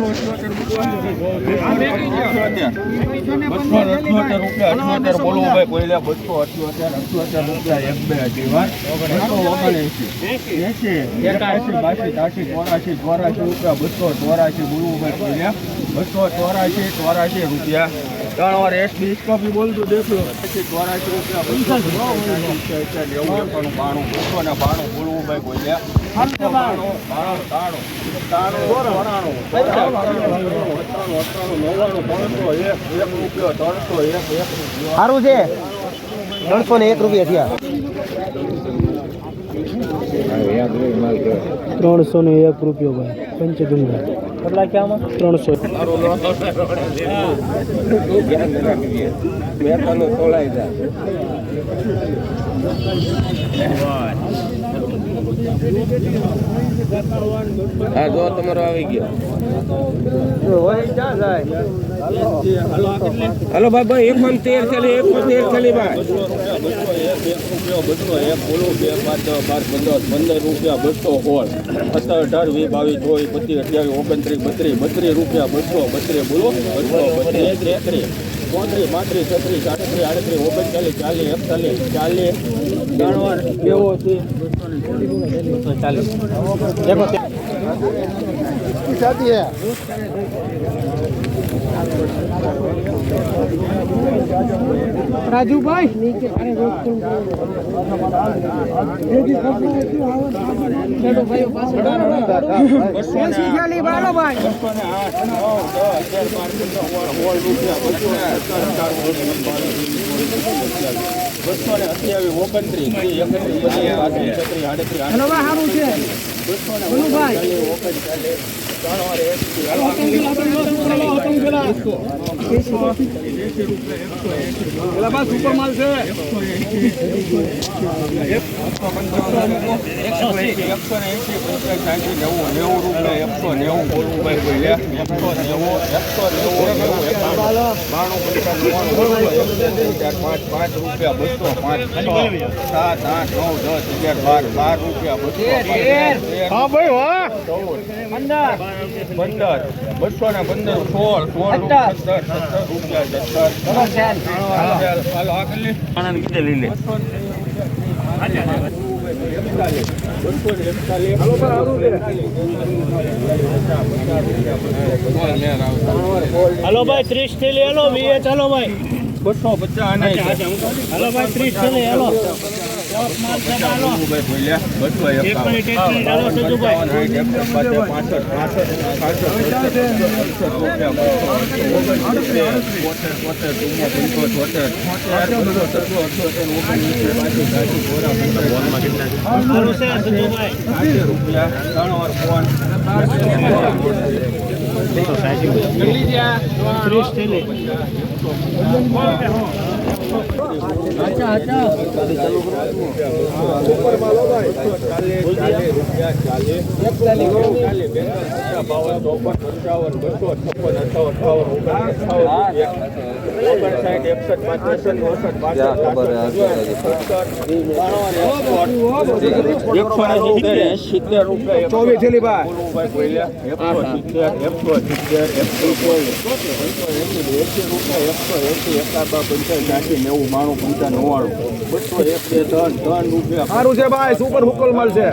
છે અત્યારે બોલવું ભાઈ કોઈલે બસો અત્યાર અત્યાર રૂપિયા એક બે અઢી એસી એકાએસી બાસી તાસી ચોરાસી રૂપિયા બસો ચોરાસી બોલવું ભાઈ કોઈલે બસો ચોરાસી ચોરાસી રૂપિયા. ત્રણ વાર એસબી ઇસ્કોપી બોલતું દેખ્યું. પછી ચોરાસી રૂપિયા બસો બાણું બસો ને બાણું બોલવું ભાઈ કોઈલે ચોરાણું અઠ્ઠાણું, અઠ્ઠાણું, નવ્વાણું પાંચસો એક એક રૂપિયો ત્રણસો એક એક સારું છે. ત્રણસો ને એક રૂપિયા થયા. ત્રણસો ને એક રૂપિયો ભાઈ. પંચગંગા. કેટલા ક્યાંમાં ત્રણસો. હા જો તમારો આવી ગયો. હાલો. ભાઈ ભાઈ એક પણ તેર થેલી એક પણ તેર થેલી ભાઈ. બસો એક બોલો બે, પાંચ બાર પંદર. પંદર રૂપિયા બસો સોળ સત્તર અઢાર, વીસ, બાવીસ, ચોવીસ, પચીસ, અઠ્યાવીસ, ઓગણત્રીસ, બત્રીસ બત્રીસ રૂપિયા બસો બત્રીસ બોલો બસો બત્રીસ, તેત્રીસ, ચોત્રીસ, પાંત્રીસ, છત્રીસ આડત્રીસ આડત્રીસ, ઓગણચાલીસ, ચાલીસ, એકતાલીસ, ચાલીસ ત્રણ કેવો ચાલીસ રાજુભાઈ બસો ને અઠ્યાવીસ ઓગણત્રીસ એકત્રીસ બસો ને ઓગણચાલીસ એકસો એકસો સાઠ, નેવું, નેવું એકસો નેવું, બોલવું ભાઈ બોલ્યા. એકસો નેવું, એકસો નેવું, નેવું, બાણું, પાંચ, પાંચ રૂપિયા, બસો, પાંચ, સાત, આઠ, નવ, દસ, અગિયાર, બાર, બાર રૂપિયા, બસો, હા ભાઈ હા બસો ને પંદર, સોળ, સોળ સત્તર, સત્તર રૂપિયા, સત્તર. હાલો, લે. ભાઈ ત્રીસ થેલી હલો વીએ ચાલો ભાઈ બસો પચાસ અને હલો ભાઈ ત્રીસ થેલી હલો રૂપિયા, ત્રણ વાર બોતેર, બસો, સાઠ. ત્રીસ બાવન, ચોપન, પંચાવન, બસો, એકસઠ, પાંત્રીસ, ઓગણસાઠ, બાસઠ, ભાઈ એકસો સિત્તેર એકસો સિત્તેર એસી રૂપિયા એકસો એસી એકાબા પંચાયત સાઠી નેવું માણું પંચા નવ્વાણું. બસો એક બે ત્રણ ત્રણ રૂપિયા. સારું છે ભાઈ સુપર હુકલ મળશે.